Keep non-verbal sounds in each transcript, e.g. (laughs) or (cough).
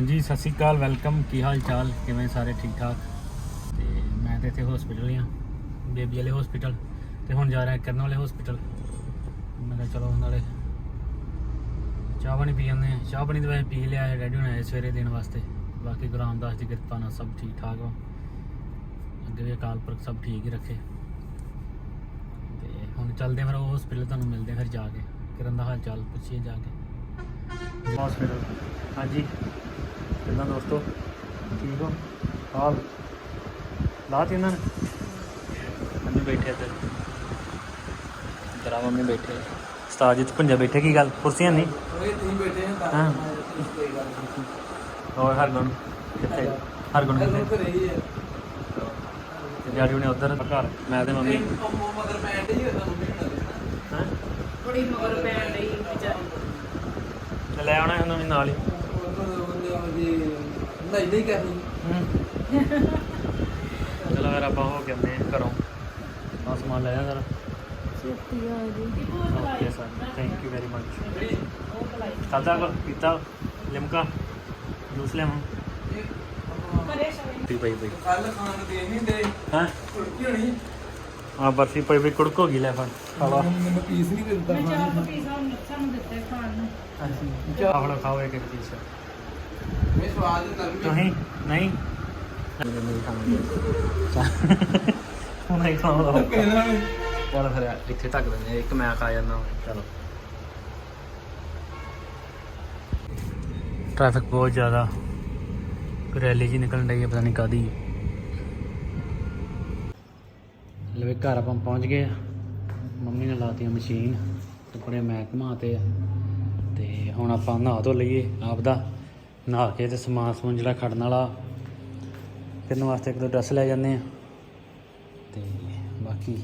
ਹਾਂਜੀ, ਸਤਿ ਸ਼੍ਰੀ ਅਕਾਲ, ਵੈਲਕਮ। ਕੀ ਹਾਲ ਚਾਲ ਕਿਵੇਂ ਸਾਰੇ ਠੀਕ ਠਾਕ ਤੇ ਮੈਂ ਤੇ ਇੱਥੇ ਹਸਪੀਟਲ ਹੀ ਆ ਬੇਬੀ ਵਾਲੇ ਹਸਪੀਟਲ ਤੇ ਹੁਣ ਜਾ ਰਿਹਾ ਕਰਨ ਵਾਲੇ ਹਸਪੀਟਲ ਮੈਂ ਕਿਹਾ ਚਲੋ ਨਾਲੇ ਚਾਹ ਪਾਣੀ ਪੀ ਜਾਂਦੇ ਆ ਚਾਹ ਪਾਣੀ ਤਾਂ ਵੈਸੇ ਪੀ ਲਿਆ ਹੈ ਰੈਡੀ ਹੋਣਾ ਹੈ ਸਵੇਰੇ ਦੇਣ ਵਾਸਤੇ। ਬਾਕੀ ਗੁਰੂ ਰਾਮਦਾਸ ਦੀ ਕਿਰਪਾ ਨਾਲ ਸਭ ਠੀਕ ਠਾਕ ਵਾ ਅੱਗੇ ਵੀ ਅਕਾਲ ਪੁਰਖ ਸਭ ਠੀਕ ਹੀ ਰੱਖੇ। ਤੇ ਹੁਣ ਚੱਲਦੇ ਫਿਰ ਉਹ ਹਸਪੀਟਲ ਤੁਹਾਨੂੰ ਮਿਲਦੇ ਫਿਰ ਜਾ ਕੇ। ਕਿਰਨ ਦਾ ਹਾਲ ਚਾਲ ਪੁੱਛੀਏ ਜਾ ਕੇ। ਹਸਪੀਟਲ ਹਾਂਜੀ। ਕਿੱਦਾਂ ਦੋਸਤੋ? ਠੀਕ ਹੋ? ਹਾਲ ਲਾਤੀ ਇਹਨਾਂ ਨੇ? ਮੰਮੀ ਬੈਠੇ ਇੱਧਰ। ਤੇਰਾ ਮੰਮੀ ਬੈਠੇ। ਉਸਤਾਦ ਜੀ ਤੇ ਪੰਜਾ ਬੈਠੇ ਕੀ ਗੱਲ? ਕੁਰਸੀਆਂ ਨਹੀਂ? ਓਏ ਤੁਸੀਂ ਬੈਠੇ ਹੋ ਤਾਂ ਹਾਂ। ਕੋਈ ਗੱਲ ਨਹੀਂ ਹੋਰ ਹਰਗੁਣ ਕਿੱਥੇ? ਹਰਗੁਣ ਕਿੱਥੇ? ਕਰ ਰਹੀ ਹੈ ਤੇ ਡੈਡੀ ਨੇ ਉੱਧਰ ਘਰ। ਮੈਂ ਤੇ ਮੰਮੀ ਉਹ ਮਗਰ ਪੈਂਟ ਹੀ ਹੁੰਦਾ ਮੰਮੀ ਨਾਲ ਹਾਂ? ਬੜੀ ਮਗਰ ਪੈਣ ਲਈ ਵਿਚਾਰੀ। ਤੇ ਲੈ ਆਉਣਾ ਉਹਨਾਂ ਨੇ ਨਾਲ ਹੀ। ਜੀ ਨਹੀਂ ਨਹੀਂ ਕਰਨੀ। ਚਲੋ ਫਿਰ ਆਪਾਂ ਹੋ ਕੇ ਆਉਂਦੇ ਹਾਂ ਘਰੋਂ ਆ ਸਮਾਨ ਲੈ ਜਾ ਜ਼ਰਾ। ਛੇਤੀ ਆ ਜੀ। Okay sir thank you very much ਉਹ ਭਲਾਈ ਖਾਦਾ ਕੋ ਪੀਤਾ? ਲਿਮਕਾ? ਜੂਸ ਲੈ ਮੈਂ ਕਰੇ ਸ਼ਵੇ ਪੀ ਪਈ ਪਈ। ਕੱਲ ਖਾਣ ਨੂੰ ਦੇ ਨਹੀਂ ਦੇ। ਹਾਂ? ਕੁੜਕੀ ਹੋਣੀ। ਆ ਬਰਫੀ ਪਈ ਪਈ। ਕੁੜਕ ਹੋ ਗਈ ਲੈ ਫੜ ਖਾਵਾ ਮੈਨੂੰ ਪੀਸ ਨਹੀਂ ਦਿੰਦਾ ਮੈਂ ਚਾਰ ਕੁ ਪੀਸ ਹੁਣ ਸਾਨੂੰ ਦਿੱਤੇ ਖਾਣ ਨੂੰ। ਆਹ ਲੋ ਖਾਓ ਇੱਕ ਇੱਕ ਪੀਸ। ਸਵਾਦ ਵੀ ਤੁਸੀਂ? ਨਹੀਂ? ਨਹੀਂ ਖਾਵਾਂਗੇ ਹੁਣ ਨਹੀਂ ਖਾਵਾਂਗਾ ਕਹਿੰਦਾ ਵੀ ਚਲ ਫਿਰ ਇੱਥੇ ਤੱਕ ਦਿੰਦੇ ਹਾਂ, ਇੱਕ ਮੈਂ ਖਾ ਜਾਂਦਾ ਚਲੋ। ਟ੍ਰੈਫਿਕ ਬਹੁਤ ਜ਼ਿਆਦਾ। ਰੈਲੀ ਜੀ ਨਿਕਲਣ ਡਈ ਹੈ ਪਤਾ ਨਹੀਂ ਕਾਦੀ ਲਵੇ ਘਰ ਆਪਾਂ ਪਹੁੰਚ ਗਏ ਮੰਮੀ ਨੇ ਲਾਤੀ ਮਸ਼ੀਨ ਕੱਪੜੇ ਮੈਂ ਘੁਮਾਤੇ ਤੇ ਹੁਣ ਆਪਾਂ ਨਹਾ ਧੋ ਲਈਏ ਆਪਦਾ। ਨਹਾ ਕੇ ਤੇ ਸਮਾਨ ਸਮੂਨ ਜਿਹੜਾ ਖੜਨ ਵਾਲਾ, ਫਿਰਨ ਵਾਸਤੇ ਇੱਕ ਦੋ ਡਰੈਸ ਲੈ ਜਾਂਦੇ ਆ ਤੇ ਬਾਕੀ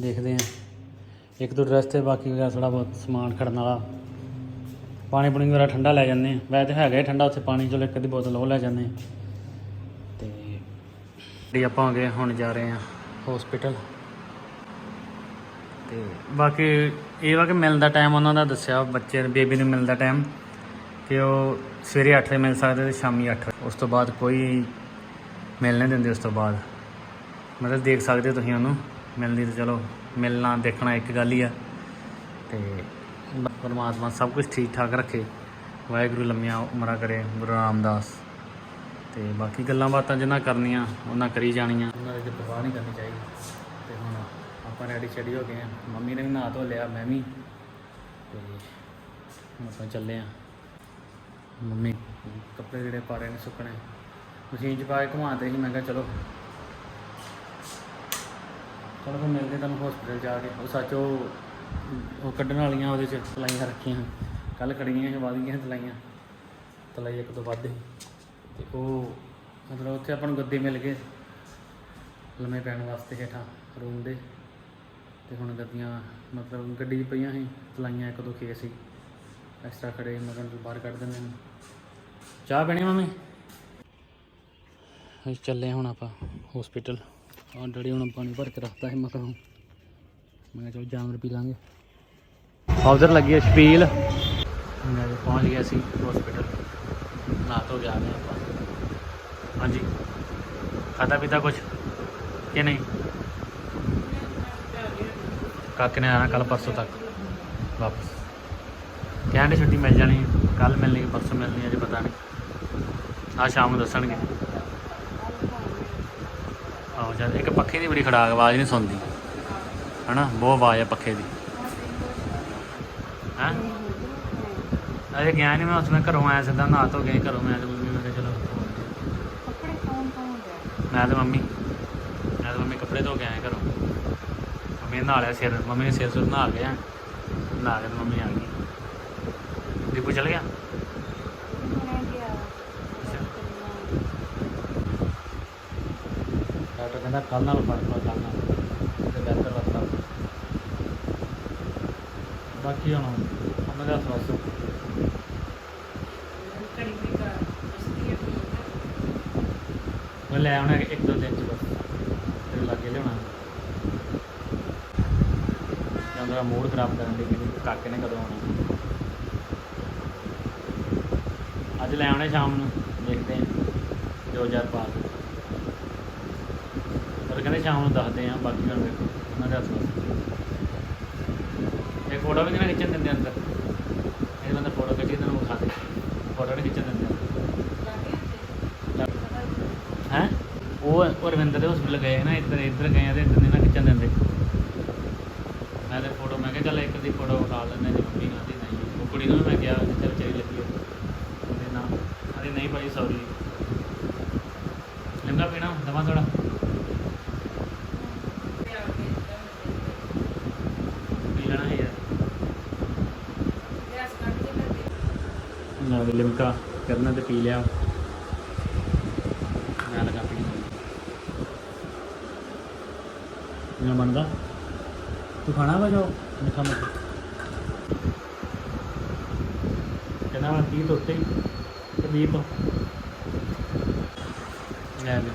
ਦੇਖਦੇ ਆ ਇੱਕ ਦੋ ਡਰੈਸ ਤੇ ਬਾਕੀ ਵਗੈਰਾ ਥੋੜਾ ਬਹੁਤ ਸਮਾਨ ਖੜਨ ਵਾਲਾ। ਪਾਣੀ ਪੁਣੀ ਵਗੈਰਾ ਠੰਡਾ ਲੈ ਜਾਂਦੇ ਆ ਵੈਸੇ ਤਾਂ ਹੈਗਾ ਠੰਡਾ ਉੱਥੇ ਪਾਣੀ, ਚਲੋ ਇੱਕ ਅੱਧੀ ਬੋਤਲ ਉਹ ਲੈ ਜਾਂਦੇ ਆ ਤੇ ਜੀ ਆਪਾਂ ਹੋ ਗਏ ਹੁਣ ਜਾ ਰਹੇ ਆ ਹਸਪੀਟਲ ਤੇ ਬਾਕੀ ਇਹ ਵਾ ਕਿ ਮਿਲਣ ਦਾ ਟਾਈਮ ਉਹਨਾਂ ਦਾ ਦੱਸਿਆ, ਬੱਚੇ, ਬੇਬੀ ਨੂੰ ਮਿਲਣ ਦਾ ਟਾਈਮ ਕਿ ਉਹ ਸਵੇਰੇ 8 ਵਜੇ ਮਿਲ ਸਕਦੇ ਤੇ ਸ਼ਾਮੀ 8 ਵਜੇ। ਉਸ ਤੋਂ ਬਾਅਦ ਕੋਈ ਮਿਲ ਨਹੀਂ ਦਿੰਦੇ ਉਸ ਤੋਂ ਬਾਅਦ। ਮਤਲਬ ਦੇਖ ਸਕਦੇ ਹੋ ਤੁਸੀਂ ਉਹਨੂੰ, ਮਿਲਦੀ ਤਾਂ ਚਲੋ, ਮਿਲਣਾ, ਦੇਖਣਾ ਇੱਕ ਗੱਲ ਹੀ ਆ। ਤੇ ਪਰਮਾਤਮਾ ਸਭ ਕੁਝ ਠੀਕ ਠਾਕ ਰੱਖੇ। ਵਾਹਿਗੁਰੂ ਲੰਮੀਆਂ ਉਮਰਾਂ ਕਰੇ, ਗੁਰੂ ਰਾਮਦਾਸ। ਤੇ ਬਾਕੀ ਗੱਲਾਂ ਬਾਤਾਂ ਜਿੰਨਾ ਕਰਨੀਆਂ, ਉਹਨਾਂ ਕਰੀ ਜਾਣੀਆਂ। ਉਹਨਾਂ ਦੀ ਪਰਵਾਹ ਨਹੀਂ ਕਰਨੀ ਚਾਹੀਦੀ। ਤੇ ਹੁਣ ਆਪਾਂ ਰੈਡੀ ਸ਼ੈਡੀ ਹੋ ਗਏ ਆ ਮੰਮੀ ਨੇ ਵੀ ਨਹਾ ਧੋ ਲਿਆ, ਮੈਂ ਵੀ। ਤੇ ਹੁਣ ਆਪਾਂ ਚੱਲੇ ਆ ਮੰਮੀ, ਕੱਪੜੇ ਜਿਹੜੇ ਪਾੜੇ ਨੇ ਸੁੱਕਣੇ। ਮਸ਼ੀਨ 'ਚ ਪਾ ਕੇ ਘੁਮਾਤੇ ਸੀ, ਮੈਂ ਕਿਹਾ ਚਲੋ। ਚਲੋ ਫਿਰ ਮਿਲਦੇ ਤੁਹਾਨੂੰ ਹਸਪੀਟਲ ਜਾ ਕੇ। ਉਹ ਸੱਚ ਉਹ ਉਹ ਕੱਢਣ ਵਾਲੀਆਂ ਉਹਦੇ 'ਚ ਤਲਾਈਆਂ ਰੱਖੀਆਂ। ਕੱਲ ਖੜੀਆਂ ਸੀ ਵੱਧ ਗਈਆਂ ਤਲਾਈਆਂ। ਤਲਾਈ ਇੱਕ ਤੋਂ ਵੱਧ ਸੀ। ਤੇ ਉਹ ਮਤਲਬ ਉੱਥੇ ਆਪਾਂ ਨੂੰ ਗੱਦੇ ਮਿਲ ਗਏ। ਲੰਮੇ ਪੈਣ ਵਾਸਤੇ ਹੇਠਾਂ ਰੂਮ ਦੇ। ਤੇ ਹੁਣ ਗੱਦੀਆਂ ਮਤਲਬ ਗੱਡੀ 'ਚ ਪਈਆਂ ਸੀ, ਤਲਾਈਆਂ ਇੱਕ ਦੋ ਖੇਸ ਸੀ। ਐਕਸਟਰਾ ਖੜੇ ਮੈਂ ਬਾਹਰ ਕੱਢ ਦਿੰਦੇ ਨੇ। ਚਾਹ ਪੀਣੀ ਮੰਮੀ? ਅਸੀਂ ਚੱਲੇ ਹੁਣ ਆਪਾਂ ਹਸਪੀਟਲ ਆਹ ਡੈਡੀ ਹੁਣ ਪਾਣੀ ਭਰ ਕੇ ਰੱਖਤਾ ਸੀ ਮਕਾਂ ਮੈਂ ਕਿਹਾ ਚਲ ਜਾਮਰ ਪੀ ਲਾਂਗੇ। ਉਧਰ ਲੱਗੀ ਹੈ ਛਪੀਲ ਮੈਂ ਪਹੁੰਚ ਗਿਆ ਸੀ ਹਸਪੀਟਲ ਨਾ ਤੋਂ ਗਿਆ ਮੈਂ ਆਪਾਂ। ਹਾਂਜੀ। ਖਾਦਾ ਪੀਤਾ ਕੁਝ ਕਿ ਨਹੀਂ? ਕਾਕੇ ਨੇ ਆਣਾ ਕੱਲ ਪਰਸੋਂ ਤੱਕ। ਵਾਪਸ। ਕਹਿੰਦੇ ਛੁੱਟੀ ਮਿਲ ਜਾਣੀ ਕੱਲ ਮਿਲਣੀ ਪਰਸੋਂ ਮਿਲਣੀ ਅਜੇ ਪਤਾ ਨਹੀਂ। ਆ ਸ਼ਾਮ ਨੂੰ ਦੱਸਣਗੇ। ਆਹੋ ਜਦ ਇੱਕ ਪੱਖੇ ਦੀ ਬੜੀ ਖੜਾਕ ਆਵਾਜ਼ ਨਹੀਂ ਸੁਣਦੀ। ਹਨਾ? ਬਹੁਤ ਆਵਾਜ਼ ਹੈ ਪੱਖੇ ਦੀ। ਹਾਂ? ਅਜੇ ਗਿਆ ਨਹੀਂ ਮੈਂ ਉਸ ਮੈਂ ਘਰੋਂ ਆਇਆ ਸਿੱਧਾ ਨਹਾ ਧੋ ਕੇ ਘਰੋਂ। ਮੈਂ ਤੇ ਮੰਮੀ ਮੈਂ ਕਿਹਾ ਚਲੋ ਕੱਪੜੇ ਕੌਣ ਕੌਣ ਗਿਆ ਮੈਂ ਤੇ ਮੰਮੀ। ਮੈਂ ਤੇ ਮੰਮੀ ਕੱਪੜੇ ਧੋ ਕੇ ਆਏ ਘਰੋਂ। ਮੰਮੀ ਨਹਾ ਲਿਆ ਸਿਰ ਮੰਮੀ ਨੇ ਸਿਰ ਸੁਰ ਨਹਾ ਗਿਆ ਨਹਾ ਕੇ ਮੰਮੀ ਆ ਗਈ। ਦੀਪੂ ਚਲ ਗਿਆ ਮੈਂ ਗਿਆ ਡਾਕਟਰ ਕਹਿੰਦਾ ਕੱਲ ਨਾਲ ਫ਼ਰਕ ਹੋ ਜਾਣਾ ਤੇ ਬਿਹਤਰ ਰਸਤਾ। ਬਾਕੀ ਹੁਣ ਉਹਨਾਂ ਦਾ ਸਵਾਸ। ਮੈਂ ਲੈ ਆਉਣਾ ਇੱਕ ਦੋ ਦਿਨ ਚ ਬਸ। ਤੇਰੇ ਲਾਗੇ ਲਿਆਉਣਾ। ਜਾਂ ਮੂਡ ਖਰਾਬ ਕਰਨ ਦੇ ਕਿ ਕਾਕੇ ਨੇ ਕਦੋਂ ਆਉਣਾ। ਅੱਜ ਲੈ ਆਉਣੇ ਸ਼ਾਮ ਨੂੰ, ਦੇਖਦੇ ਹਾਂ। ਜੋ ਜਰ ਕਹਿੰਦੇ ਸ਼ਾਮ ਨੂੰ ਦੱਸਦੇ ਆ, ਬਾਕੀ ਗੱਲ ਵੇਖੋ ਉਹਨਾਂ ਦੇ ਹੱਥ ਇਹ ਫੋਟੋ ਵੀ ਨਹੀਂ ਖਿੱਚਣ ਦਿੰਦੇ ਅੰਦਰ। ਇਹ ਬੰਦਾ ਫੋਟੋ ਖਿੱਚੀ ਤੈਨੂੰ ਵਿਖਾ ਦੇ। ਫੋਟੋ ਨਹੀਂ ਖਿੱਚਣ ਦਿੰਦੇ। ਹੈ? ਉਹ ਰਵਿੰਦਰ ਦੇ ਹਸਪੀਟਲ ਗਏ ਨਾ, ਇੱਧਰ ਇੱਧਰ ਗਏ ਤੇ ਇੱਧਰ ਨਹੀਂ ਨਾ ਖਿੱਚਣ ਦਿੰਦੇ। ਮੈਂ ਤੇ ਫੋਟੋ, ਮੈਂ ਕਿਹਾ ਚੱਲ ਇੱਕ ਦੀ ਫੋਟੋ ਉਠਾ ਲੈਂਦੇ ਜੇ ਮੰਮੀ ਕਹਿੰਦੀ ਨਹੀਂ। ਉਹ ਕੁੜੀ ਨੂੰ ਵੀ ਮੈਂ ਕਿਹਾ ਜਿੱਥੇ ਵਿਚਾਰੀ ਲੱਗੀ ਹੋਈ ਉਹਦੇ ਨਾ ਅਰੇ ਨਹੀਂ ਭਾਈ ਸੌਰੀ ਲਿਮਕਾ ਪੀਣਾ, ਦਵਾ ਥੋੜਾ ਪੀ ਲੈਣਾ ਹੈ ਯਾਰ ਨਾ ਲਿਮਕਾ ਕਰਨਾ ਤੇ ਪੀ ਲਿਆ। ਮੈਂ ਲਗਾ ਪੀ ਨਾ ਬਣਦਾ? ਤੂੰ ਖਾਣਾ ਵਾ ਜੋ? ਮਿੱਠਾ ਮਿੱਠਾ। ਕਹਿੰਦਾ ਵਾ ਕੀ ਤੋਤੇ ਪ੍ਰਦੀਪ ਲੈ ਲੈ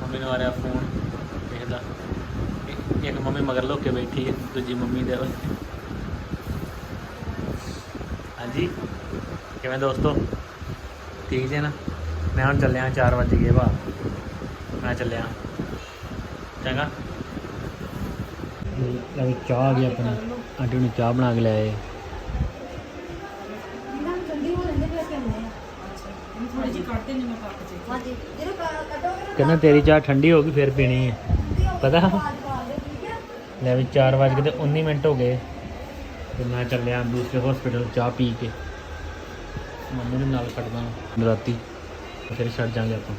ਮੰਮੀ ਨੂੰ ਆ ਰਿਹਾ ਫੋਨ। ਦੇਖਦਾ। ਇੱਕ- ਮੰਮੀ ਮਗਰ ਲੁੱਕ ਕੇ ਬੈਠੀ ਹੈ, ਦੂਜੀ ਮੰਮੀ ਦੇ ਹਾਂਜੀ। ਕਿਵੇਂ ਦੋਸਤੋ? ਠੀਕ ਜੇ ਨਾ? ਮੈਂ ਹੁਣ ਚੱਲਿਆ 4 ਵਜੇ ਗਏ ਵਾ ਮੈਂ ਚੱਲਿਆ। ਚੰਗਾ। ਲੈ ਵੀ ਚਾਹ ਆ ਗਈ ਆਪਣੀ। ਆਂਟੀ ਨੇ ਚਾਹ ਬਣਾ ਕੇ ਲਿਆਏ ਕਹਿੰਦਾ ਤੇਰੀ ਚਾਹ ਠੰਡੀ ਹੋ ਗਈ ਫਿਰ ਪੀਣੀ ਹੈ। ਪਤਾ? ਲੈ ਵੀ 4 ਵਜੇ ਤੇ 19 ਮਿੰਟ ਹੋ ਗਏ। ਤੇ ਮੈਂ ਚੱਲਿਆ ਦੂਸਰੇ ਹਸਪੀਟਲ ਚਾਹ ਪੀ ਕੇ। ਮੰਮੀ ਨੂੰ ਨਾਲ ਖੜਦਾ ਰਾਤੀ ਤੇ ਫਿਰ ਛੱਡ ਜਾਾਂਗੇ ਆਪਾਂ।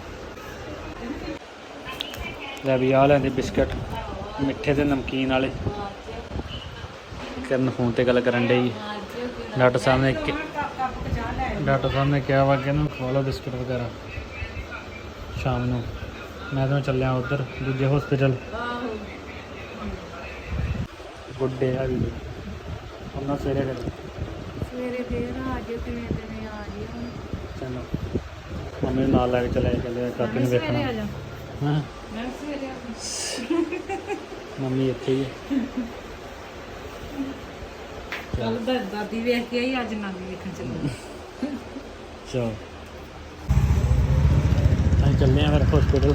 ਲੈ ਵੀ ਆ ਲੈਂਦੇ ਬਿਸਕਟ ਮਿੱਠੇ ਤੇ ਨਮਕੀਨ ਵਾਲੇ। ਕਰਨ ਫੋਨ ਤੇ ਗੱਲ ਕਰਨ ਡਈ। ਡਾਕਟਰ ਸਾਹਿਬ ਨੇ ਡਾਕਟਰ ਸਾਹਿਬ ਨੇ ਕਿਹਾ ਵਾ ਕਿ ਇਹਨੂੰ ਖਵਾ ਲਓ ਬਿਸਕਟ ਵਗੈਰਾ ਸ਼ਾਮ ਨੂੰ। ਮੈਂ ਤਾਂ ਚੱਲਿਆ ਉਧਰ ਦੂਜੇ ਹਸਪੀਟਲ ਗੁੱਡੇ ਆ ਵੀ। ਉਹਨਾਂ ਸਵੇਰੇ ਫਿਰ। ਸਵੇਰੇ ਫੇਰ ਆ ਜਿਓ ਕਿਵੇਂ ਜਿਓ ਚਲੋ। ਮੰਮੀ ਨਾਲ ਲੈ ਕੇ ਚਲੇ ਚੱਲੇ ਕਾਕੀ ਨੂੰ ਸਵੇਰੇ ਆ ਵੇਖਣਾ ਜਾ। ਹਾਂ। ਮੈਂ ਸਵੇਰੇ ਆ ਮੰਮੀ ਇੱਥੇ ਹੀ ਦਾ ਦਾਦੀ ਵੇਖ ਕੇ ਆਈ ਅੱਜ ਨਾਨੀ ਵੇਖਣ ਚੱਲੀ ਚਲੋ। ਅਸੀਂ ਚੱਲੇ ਆ ਫਿਰ ਹਸਪੀਟਲ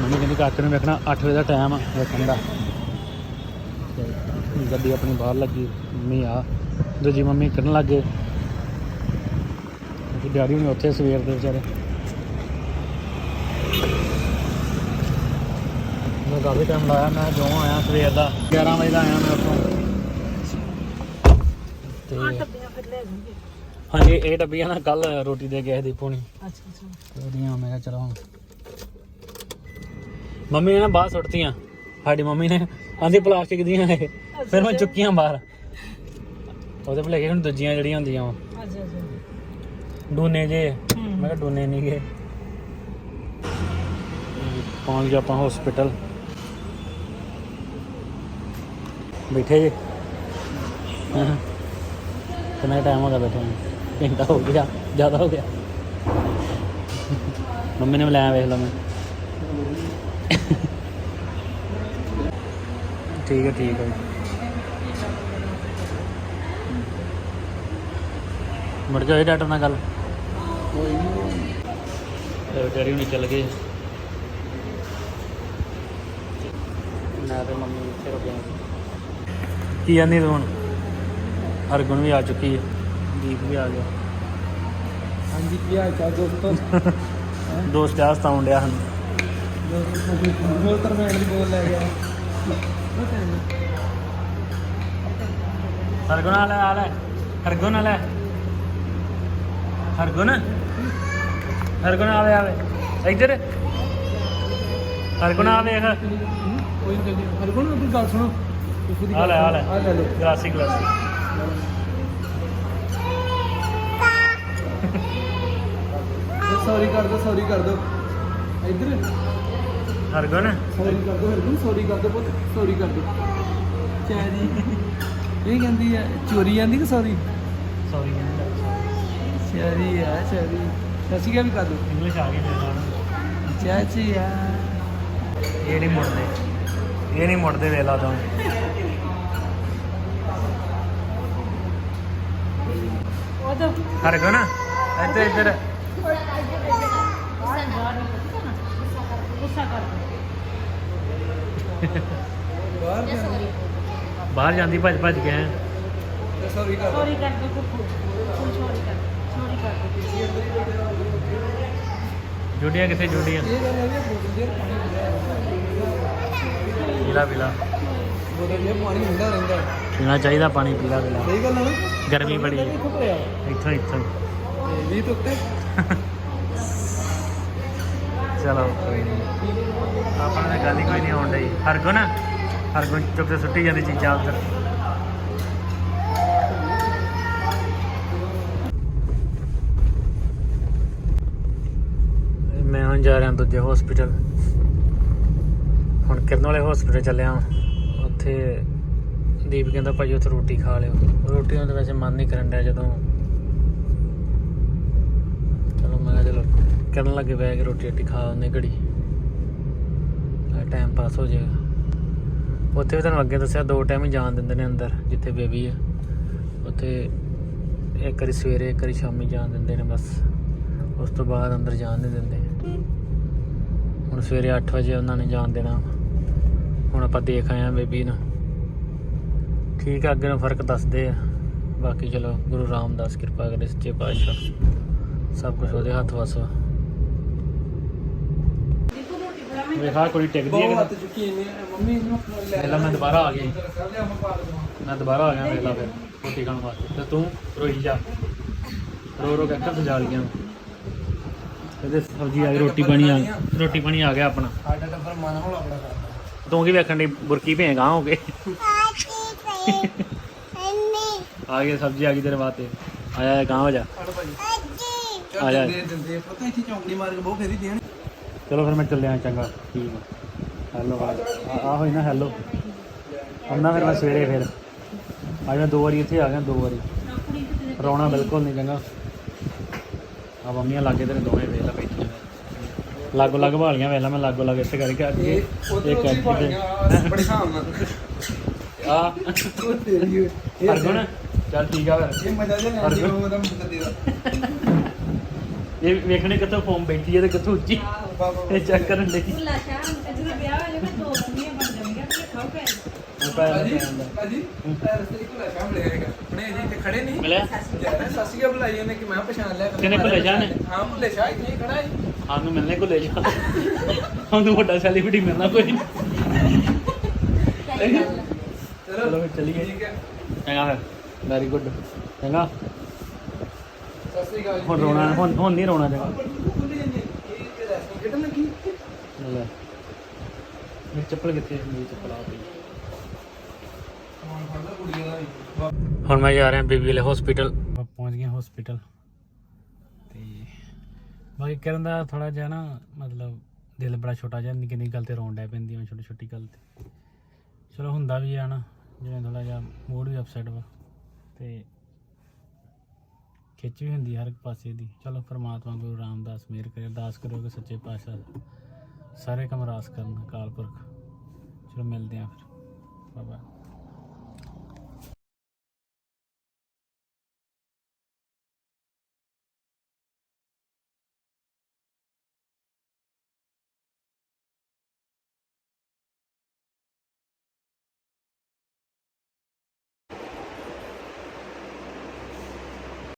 ਮੰਮੀ ਕਹਿੰਦੀ ਕਾਕੇ ਨੂੰ ਵੇਖਣਾ 8 ਵਜੇ ਦਾ ਟਾਈਮ ਆ ਵੇਖਣ ਦਾ। ਗੱਡੀ ਆਪਣੀ ਬਾਹਰ ਲੱਗੀ ਮੰਮੀ ਆ। ਦੂਜੀ ਮੰਮੀ ਕਰਨ ਲੱਗੇ ਕਿ ਡੈਡੀ ਨੇ ਉੱਥੇ ਸਵੇਰ ਦੇ ਵਿਚਾਰੇ। ਮੈਂ ਕਾਫੀ ਟਾਈਮ ਲਾਇਆ ਮੈਂ ਜੋ ਆਇਆ ਸਵੇਰ ਦਾ। 11 ਵਜੇ ਦਾ ਆਇਆ ਮੈਂ ਉੱਥੋਂ। ਤੇ ਹਾਂਜੀ ਇਹ ਡੱਬੀਆਂ ਨਾ ਕੱਲ ਰੋਟੀ ਦੇ ਗਏ ਦੀ ਪੂਣੀ। ਅੱਛਾ ਅੱਛਾ। ਉਹਦੀਆਂ ਮੈਂ ਕਿਹਾ ਚਲੋ ਹੁਣ। ਮੰਮੀ ਨੇ ਨਾ ਬਾਹਰ ਸੁੱਟਤੀਆਂ। ਸਾਡੀ ਮੰਮੀ ਨੇ ਆਂਦੀ ਪਲਾਸਟਿਕ ਦੀਆਂ ਇਹ ਫਿਰ ਮੈਂ ਚੁੱਕੀਆਂ ਬਾਹਰ। ਉਹਦੇ ਭਲੇ ਕੇ ਹੁਣ ਦੂਜੀਆਂ ਜਿਹੜੀਆਂ ਹੁੰਦੀਆਂ ਵਾ ਅੱਛਾ ਅੱਛਾ। ਡੂਨੇ ਜੇ। ਮੈਂ ਕਿਹਾ ਡੂਨੇ ਨਹੀਂ ਗਏ ਪਹੁੰਚ ਗਏ ਆਪਾਂ ਹਸਪੀਟਲ ਬੈਠੇ ਜੇ। ਕਿੰਨਾ ਟਾਈਮ ਹੋ ਗਿਆ ਬੈਠੇ ਨੂੰ। ਘੰਟਾ ਹੋ ਗਿਆ ਜ਼ਿਆਦਾ ਹੋ ਗਿਆ। ਮੰਮੀ ਨੇ ਬੁਲਾਇਆ ਵੇਖ ਲਓ ਮੈਂ। ਠੀਕ ਹੈ ਠੀਕ ਹੈ ਮੁੜ ਕੇ ਹੋਈ ਡਾਕਟਰ ਨਾਲ ਗੱਲ। ਕੋਈ ਨਹੀਂ ਡੈਡੀ ਹੁਣੀ ਚੱਲ ਗਏ। ਮੈਂ ਤੇ ਮੰਮੀ ਇੱਥੇ ਰੁਕੇ ਕੀ ਆਨੀ ਤੂੰ ਹੁਣ? ਹਰਗੁਣ ਵੀ ਆ ਚੁੱਕੀ ਹੈ। ਦੀਪ ਵੀ ਆ ਗਿਆ। ਹਾਂਜੀ ਕੀ ਹਾਲ ਚਾਲ ਦੋਸਤੋ? (laughs) ਦੋਸਤ ਆ ਸਤਾਉਣ ਡਿਆ ਹਨ ਬੋਲ ਤਰਮੈਨ ਦੀ ਬੋਲ ਲੈ ਗਿਆ ਹਰਗੁਣ ਆ ਲੈ ਆ ਲੈ। ਹਰਗੁਣ ਆ ਲੈ। ਹਰਗੁਣ। ਹਰਗੁਣ ਆ ਲੈ ਆਵੇ। ਇੱਧਰ। ਹਰਗੁਣ ਆ ਵੇਖ ਕੋਈ ਨਹੀਂ ਹਰਗੁਣ ਨੂੰ ਕੋਈ ਗੱਲ ਸੁਣੋ। ਆ ਲੈ ਆ ਲੈ। ਆ ਲੈ ਲਓ। ਗਲਾਸੀ ਗਲਾਸੀ ਸੌਰੀ ਕਰ ਦੋ ਸੌਰੀ ਕਰ ਦੋ। ਇੱਧਰ। ਹਰਗੁਣ। ਸੌਰੀ ਕਰ ਦੋ ਹਰਗੁਣ। ਸੌਰੀ ਕਰ ਦੋ ਪੁੱਤ। ਸੌਰੀ ਕਰ ਦੋ। ਚਾਹਦੀ ਇਹ ਕਹਿੰਦੀ ਹੈ ਚੋਰੀ ਜਾਂਦੀ ਕਿ ਸੌਰੀ ਸੌਰੀ ਚਾਹਦੀ ਆ ਚਾਹਦੀ ਸਸੀ ਕਾ ਵੀ ਕਰ ਦੋ ਇੰਗਲਿਸ਼ ਆ ਗਈ ਮੇਰੇ ਨਾਲ ਚਾਚੀ ਆ। ਇਹ ਨਹੀਂ ਮੁੜਦੇ। ਇਹ ਨਹੀਂ ਮੁੜਦੇ ਵੇਲਾ ਤੋਂ। ਉਹ ਤਾਂ ਹਰਗੁਣ ਇੱਧਰ ਇੱਧਰ। ਬਾਹਰ ਜਾਂਦੇ ਬਾਹਰ ਜਾਂਦੀ ਭੱਜ ਭੱਜ ਕੇ। ਸੌਰੀ ਕਰ ਸੌਰੀ ਕਰ ਦੋ ਕੁੱਕੂ ਸੌਰੀ ਕਰ ਸੌਰੀ ਕਰ ਦੋ। ਜੁੜੀਆਂ ਕਿੱਥੇ ਜੁੜੀਆਂ? ਪੀਲਾ ਪੀਲਾ। ਪੀਣਾ ਚਾਹੀਦਾ ਪਾਣੀ, ਪੀਲਾ ਪੀਲਾ। ਗਰਮੀ ਬੜੀ। ਹੈ ਇੱਥੋਂ ਇੱਥੋਂ। ਚਲੋ, ਕੋਈ ਨਹੀਂ ਆਪਾਂ ਨੇ ਗੱਲ ਹੀ ਕੋਈ ਨਹੀਂ ਆਉਣ ਡਈ। ਹਰਗੁਣ ਹਰਗੁਣ ਚੁੱਕ ਕੇ ਸੁੱਟੀ ਜਾਂਦੀ ਚੀਜ਼ਾਂ ਉੱਧਰ ਮੈਂ ਹੁਣ ਜਾ ਰਿਹਾ ਦੂਜੇ ਹਸਪੀਟਲ ਹੁਣ ਕਿਰਨ ਵਾਲੇ ਹਸਪੀਟਲ ਚੱਲਿਆ ਉੱਥੇ ਦੀਪ ਕਹਿੰਦਾ ਭਾਜੀ ਉੱਥੇ ਰੋਟੀ ਖਾ ਲਿਓ। ਰੋਟੀ ਦਾ ਵੈਸੇ ਮਨ ਨਹੀਂ ਕਰਨ ਡਿਆ ਜਦੋਂ। ਚਲੋ ਮੈਂ ਕਿਹਾ ਚਲੋ, ਕਰਨ ਲੱਗੇ ਬਹਿ ਕੇ ਰੋਟੀ ਰੋਟੀ ਖਾ ਉਹਨੇ ਘੜੀ। ਟਾਈਮ ਪਾਸ ਹੋ ਜਾਏਗਾ। ਉੱਥੇ ਵੀ ਤੁਹਾਨੂੰ ਅੱਗੇ ਦੱਸਿਆ ਦੋ ਟਾਈਮ ਹੀ ਜਾਣ ਦਿੰਦੇ ਨੇ ਅੰਦਰ, ਜਿੱਥੇ ਬੇਬੀ ਹੈ ਉੱਥੇ ਇੱਕ ਵਾਰੀ ਸਵੇਰੇ, ਇੱਕ ਵਾਰੀ ਸ਼ਾਮੀ ਜਾਣ ਦਿੰਦੇ ਨੇ ਬਸ। ਉਸ ਤੋਂ ਬਾਅਦ ਅੰਦਰ ਜਾਣ ਨਹੀਂ ਦਿੰਦੇ। ਹੁਣ ਸਵੇਰੇ 8 ਵਜੇ ਉਹਨਾਂ ਨੇ ਜਾਣ ਦੇਣਾ। ਹੁਣ ਆਪਾਂ ਦੇਖ ਆਏ ਆ ਬੇਬੀ ਨੂੰ। ਠੀਕ ਆ ਅੱਗੇ ਨੂੰ ਫ਼ਰਕ ਦੱਸਦੇ ਆ। ਬਾਕੀ ਚਲੋ ਗੁਰੂ ਰਾਮਦਾਸ ਕਿਰਪਾ ਕਰੇ ਸੱਚੇ ਪਾਤਸ਼ਾਹ। ਸਭ ਕੁਝ ਉਹਦੇ ਹੱਥ ਵਸ ਵਾ। ਵੇਖਾ ਕੁੜੀ ਟਿਕਦੀ ਹੈ ਹੱਥ ਚੁੱਕੀ ਇਹਨੇ ਮੰਮੀ ਇਹਨੂੰ ਲੈ ਪਹਿਲਾਂ ਮੈਂ ਦੁਬਾਰਾ ਆ ਗਿਆ ਦਵਾਂ। ਮੈਂ ਦੁਬਾਰਾ ਆ ਗਿਆ ਵੇਲਾ ਫਿਰ ਰੋਟੀ ਖਾਣ ਵਾਸਤੇ। ਤੇ ਤੂੰ ਰੋਈ ਜਾ। ਰੋ ਰੋ ਕੇ ਅੱਖਾਂ ਸਜਾ ਲੀਆਂ ਇਹਦੇ ਸਬਜ਼ੀ ਆ ਗਈ ਰੋਟੀ ਪਾਣੀ ਆ ਰੋਟੀ ਪਾਣੀ ਆ ਗਿਆ ਆਪਣਾ। ਸਾਡਾ ਟੱਬਰ ਮਨ ਹੌਲਾ ਬੜਾ ਕਰਦਾ। ਤੂੰ ਕੀ ਵੇਖਣ ਦੀ ਬੁਰਕੀ ਭੇਗਾ ਹੋ ਗਏ ਆ ਗਈ ਸਬਜ਼ੀ ਆ ਗਈ ਤੇਰੇ ਵਾਸਤੇ। ਆਇਆ ਗਾਂ ਹੋ ਜਾ। ਆ ਜਾ। ਦਿੰਦੇ ਦਿੰਦੇ ਪਤਾ ਇੱਥੇ ਚੌਂਕੜੀ ਮਾਰ ਕੇ ਬਹੁਤ ਫੇਰੀ ਦੇਣ। ਚਲੋ ਫਿਰ ਮੈਂ ਚੱਲਿਆ ਚੰਗਾ। ਠੀਕ ਆ। ਹੈਲੋ ਆ ਆ ਹੋਈ ਨਾ ਹੈਲੋ। ਆਉਂਦਾ ਫਿਰ ਮੈਂ ਸਵੇਰੇ ਫਿਰ। ਅੱਜ ਮੈਂ ਦੋ ਵਾਰੀ ਇੱਥੇ ਆ ਗਿਆ ਦੋ ਵਾਰੀ। ਰੌਣਾ ਬਿਲਕੁਲ ਨਹੀਂ ਚੰਗਾ। ਆ ਮੰਮੀਆਂ ਲਾਗੇ ਤੇਰੇ ਦੋਵੇਂ ਵੇਲਾ ਬੈਠੀਆਂ ਲਾਗੋ ਲੱਗ ਭਾਲੀਆਂ ਵੇਲਾ ਮੈਂ ਲਾਗੋ ਲੱਗ ਇੱਥੇ ਕਰਕੇ ਉਧਰ ਇੱਕ ਪੜ ਤੇ ਬੜੇ ਨਾਲ। ਆ ਉਹ ਤੇਰੀ ਇਹ ਹਰਗੁਣ? ਚੱਲ ਠੀਕ ਆ ਫਿਰ। ਇਹ ਮਜ਼ਾ ਜਿਹਾ ਉਹਦਾ ਮੁੰਡਾ ਤੇਰਾ ਇਹ ਵੇਖਣੇ ਕਿੱਥੋਂ ਫੋਮ ਬੈਠੀ ਹੈ ਤੇ ਕਿੱਥੋਂ ਉੱਚੀ। ਇਹ ਚੈੱਕ ਕਰਨ ਲਈ ਭੁੱਲਾ ਸ਼ਾਹ ਜਦੋਂ ਵਿਆਹ ਹੋ ਜਾਵੇ ਦੋ ਬੰਦੀਆਂ ਬਣ ਜਾਣਗੀਆਂ ਤੇ ਖਾਓ ਪੈ ਮੈਂ ਪੈਰ ਭਾਜੀ ਭਾਜੀ ਰਸਤੇ ਕੋਲ ਆ ਸ਼ਾਮ ਮਿਲਿਆ ਹੈਗਾ ਹੁਣੇ ਜੀ ਇੱਥੇ ਖੜੇ ਨਹੀਂ। ਮਿਲਿਆ? ਯਾਰ ਸਸੀਆ ਬੁਲਾਈ ਉਹਨੇ ਕਿ ਮੈਂ ਪਛਾਣ ਲਿਆ ਕਿਹਨੇ ਭੁੱਲੇ ਸ਼ਾਹ ਨੇ? ਹਾਂ ਭੁੱਲੇ ਸ਼ਾਹ ਇੱਥੇ ਹੀ ਖੜਾ ਹੈ ਸਾਨੂੰ ਮਿਲਨੇ ਕੋ ਲੈ ਜਾ ਸਾਨੂੰ ਵੱਡਾ ਸੈਲੀਬ੍ਰਿਟੀ ਮਿਲਣਾ ਕੋਈ ਨਹੀਂ। ਚਲੋ ਫਿਰ ਚੱਲੀਏ। ਠੀਕ ਹੈ। ਚੰਗਾ ਫਿਰ। ਵੈਰੀ ਗੁੱਡ ਚੰਗਾ। ਹੁਣ ਰੋਣਾ ਹੁਣ ਹੁਣ ਨਹੀਂ ਰੋਣਾ ਚੰਗਾ। ਕਿਹੜਾ ਲੱਗੀ? ਲੈ। ਮੇਰੀ ਚੱਪਲ ਕਿੱਥੇ ਹੈ? ਮੇਰੀ ਚੱਪਲ ਆ ਪਈ ਹਾਂ ਫੜਦਾ ਕੁੜੀਆਂ ਦਾ ਵੀ ਹੁਣ ਮੈਂ ਜਾ ਰਿਹਾ ਬੀਬੀ ਵਾਲੇ ਹਸਪੀਟਲ ਪਹੁੰਚ ਗਿਆ ਹਸਪੀਟਲ ਤੇ ਬਾਕੀ ਕਰਨ ਦਾ ਥੋੜਾ ਜਿਹਾ ਨਾ ਮਤਲਬ ਦਿਲ ਬੜਾ ਛੋਟਾ ਜਿਹਾ, ਨਿੱਕੀ ਨਿੱਕੀ ਗੱਲ ਤੇ ਰੋਣ ਡੈ ਪੈਂਦੀ ਹੈ ਛੋਟੀ ਛੋਟੀ ਗੱਲ ਤੇ। ਚਲੋ ਹੁੰਦਾ ਵੀ ਆ ਨਾ, ਜਿਵੇਂ ਥੋੜਾ ਜਿਹਾ ਮੂਡ ਵੀ ਅਪਸੈਟ ਵਾ। ਤੇ ਖਿੱਚ ਵੀ ਹੁੰਦੀ ਹਰ ਇੱਕ ਪਾਸੇ ਦੀ। ਚਲੋ ਪ੍ਰਮਾਤਮਾ ਗੁਰੂ ਰਾਮਦਾਸ ਮਿਹਰ ਕਰੇ, ਅਰਦਾਸ ਕਰੋ ਕਿ ਸੱਚੇ ਪਾਤਸ਼ਾਹ ਸਾਰੇ ਕੰਮ ਰਾਸ ਕਰਨ ਅਕਾਲ ਪੁਰਖ। ਚਲੋ ਮਿਲਦੇ ਆਂ ਫਿਰ।